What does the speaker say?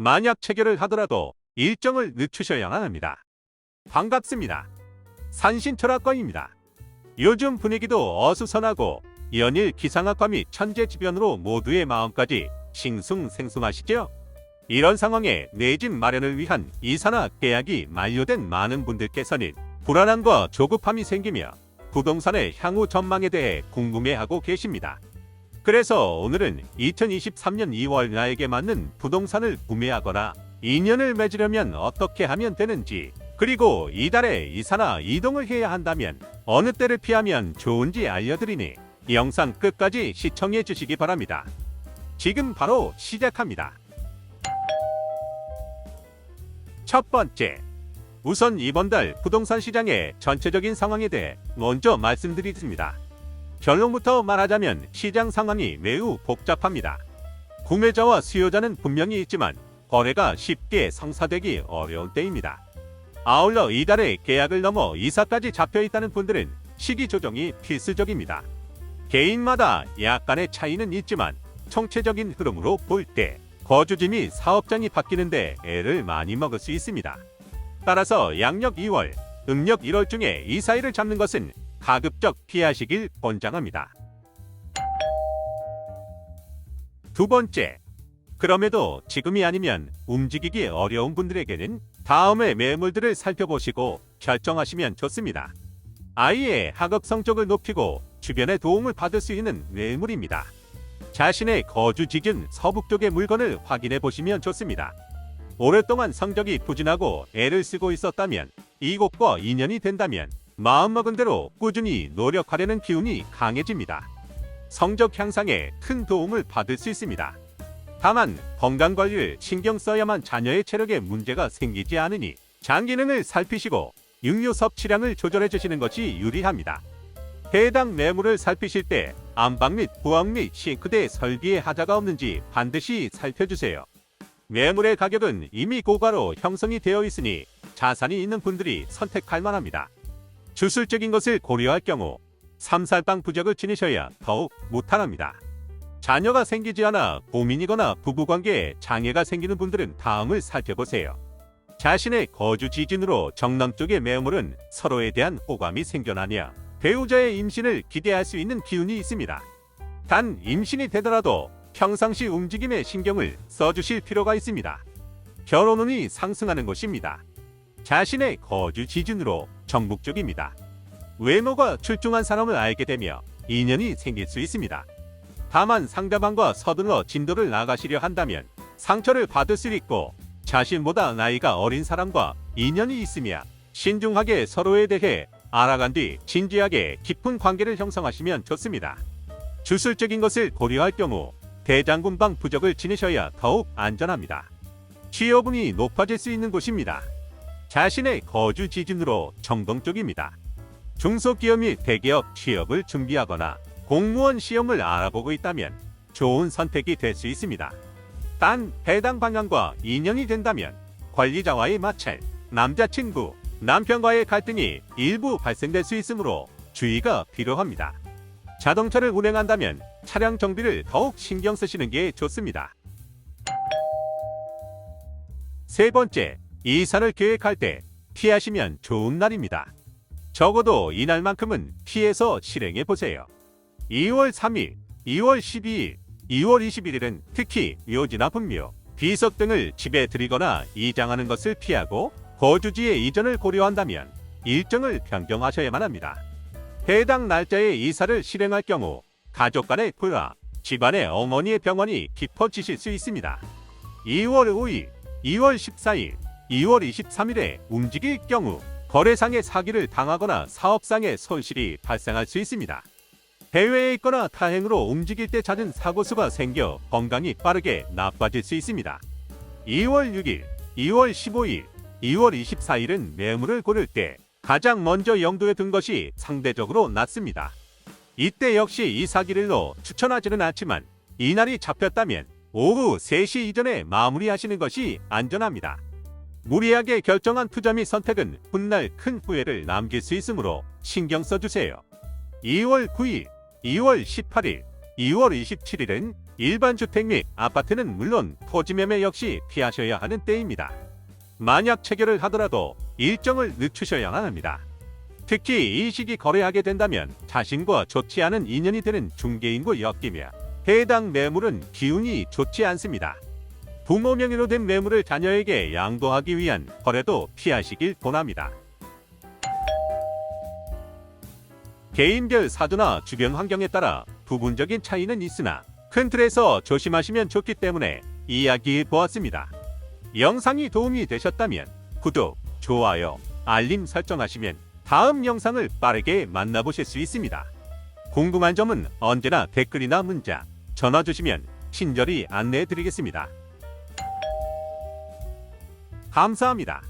만약 체결을 하더라도 일정을 늦추셔야만 합니다. 반갑습니다. 산신철학과입니다. 요즘 분위기도 어수선하고 연일 기상학과 및 천재지변으로 모두의 마음까지 싱숭생숭하시죠? 이런 상황에 내 집 마련을 위한 이사나 계약이 만료된 많은 분들께서는 불안함과 조급함이 생기며 부동산의 향후 전망에 대해 궁금해하고 계십니다. 그래서 오늘은 2023년 2월 나에게 맞는 부동산을 구매하거나 인연을 맺으려면 어떻게 하면 되는지 그리고 이달에 이사나 이동을 해야 한다면 어느 때를 피하면 좋은지 알려드리니 이 영상 끝까지 시청해 주시기 바랍니다. 지금 바로 시작합니다. 첫 번째, 우선 이번 달 부동산 시장의 전체적인 상황에 대해 먼저 말씀드리겠습니다. 결론부터 말하자면 시장 상황이 매우 복잡합니다. 구매자와 수요자는 분명히 있지만 거래가 쉽게 성사되기 어려운 때입니다. 아울러 이달에 계약을 넘어 이사까지 잡혀 있다는 분들은 시기 조정이 필수적입니다. 개인마다 약간의 차이는 있지만 총체적인 흐름으로 볼 때 거주지 및 사업장이 바뀌는데 애를 많이 먹을 수 있습니다. 따라서 양력 2월, 음력 1월 중에 이사일을 잡는 것은 가급적 피하시길 권장합니다. 두 번째, 그럼에도 지금이 아니면 움직이기 어려운 분들에게는 다음의 매물들을 살펴보시고 결정하시면 좋습니다. 아이의 학업 성적을 높이고 주변의 도움을 받을 수 있는 매물입니다. 자신의 거주 지균 서북 쪽의 물건을 확인해 보시면 좋습니다. 오랫동안 성적이 부진하고 애를 쓰고 있었다면 이곳과 인연이 된다면 마음먹은 대로 꾸준히 노력하려는 기운이 강해집니다. 성적 향상에 큰 도움을 받을 수 있습니다. 다만 건강 관리를 신경 써야만 자녀의 체력에 문제가 생기지 않으니 장 기능을 살피시고 육류 섭취량을 조절해 주시는 것이 유리합니다. 해당 매물을 살피실 때 안방 및 부엌 및 싱크대 설비에 하자가 없는지 반드시 살펴주세요. 매물의 가격은 이미 고가로 형성이 되어 있으니 자산이 있는 분들이 선택할 만합니다. 주술적인 것을 고려할 경우 삼살방 부적을 지니셔야 더욱 무탈합니다. 자녀가 생기지 않아 고민이거나 부부관계에 장애가 생기는 분들은 다음을 살펴보세요. 자신의 거주 지진으로 정남 쪽의 매물은 서로에 대한 호감이 생겨나며 배우자의 임신을 기대할 수 있는 기운이 있습니다. 단 임신이 되더라도 평상시 움직임에 신경을 써주실 필요가 있습니다. 결혼운이 상승하는 것입니다. 자신의 거주 지진으로 정북 쪽입니다. 외모가 출중한 사람을 알게 되며 인연이 생길 수 있습니다. 다만 상대방과 서둘러 진도를 나가시려 한다면 상처를 받을 수 있고 자신보다 나이가 어린 사람과 인연이 있으며 신중하게 서로에 대해 알아간 뒤 진지하게 깊은 관계를 형성하시면 좋습니다. 주술적인 것을 고려할 경우 대장군방 부적을 지내셔야 더욱 안전합니다. 취업운이 높아질 수 있는 곳입니다. 자신의 거주 지진으로 정동 쪽입니다. 중소기업 및 대기업 취업을 준비하거나 공무원 시험을 알아보고 있다면 좋은 선택이 될 수 있습니다. 단 해당 방향과 인연이 된다면 관리자와의 마찰, 남자친구, 남편과의 갈등이 일부 발생될 수 있으므로 주의가 필요합니다. 자동차를 운행한다면 차량 정비를 더욱 신경 쓰시는 게 좋습니다. 세 번째, 이사를 계획할 때 피하시면 좋은 날입니다. 적어도 이날만큼은 피해서 실행해 보세요. 2월 3일, 2월 12일, 2월 21일은 특히 묘지나 분묘, 비석 등을 집에 들이거나 이장하는 것을 피하고 거주지의 이전을 고려한다면 일정을 변경하셔야만 합니다. 해당 날짜에 이사를 실행할 경우 가족 간의 불화, 집안의 어머니의 병원이 깊어지실 수 있습니다. 2월 5일, 2월 14일, 2월 23일에 움직일 경우 거래상의 사기를 당하거나 사업상의 손실이 발생할 수 있습니다. 해외에 있거나 타행으로 움직일 때 잦은 사고수가 생겨 건강이 빠르게 나빠질 수 있습니다. 2월 6일, 2월 15일, 2월 24일은 매물을 고를 때 가장 먼저 영도에 둔 것이 상대적으로 낫습니다. 이때 역시 이 사기를로 추천하지는 않지만 이날이 잡혔다면 오후 3시 이전에 마무리하시는 것이 안전합니다. 무리하게 결정한 투자 및 선택은 훗날 큰 후회를 남길 수 있으므로 신경 써주세요. 2월 9일, 2월 18일, 2월 27일은 일반 주택 및 아파트는 물론 토지 매매 역시 피하셔야 하는 때입니다. 만약 체결을 하더라도 일정을 늦추셔야만 합니다. 특히 이 시기 거래하게 된다면 자신과 좋지 않은 인연이 되는 중개인과 엮이며 해당 매물은 기운이 좋지 않습니다. 부모 명의로 된 매물을 자녀에게 양도하기 위한 거래도 피하시길 권합니다. 개인별 사주나 주변 환경에 따라 부분적인 차이는 있으나 큰 틀에서 조심하시면 좋기 때문에 이야기해 보았습니다. 영상이 도움이 되셨다면 구독, 좋아요, 알림 설정하시면 다음 영상을 빠르게 만나보실 수 있습니다. 궁금한 점은 언제나 댓글이나 문자, 전화 주시면 친절히 안내해 드리겠습니다. 감사합니다.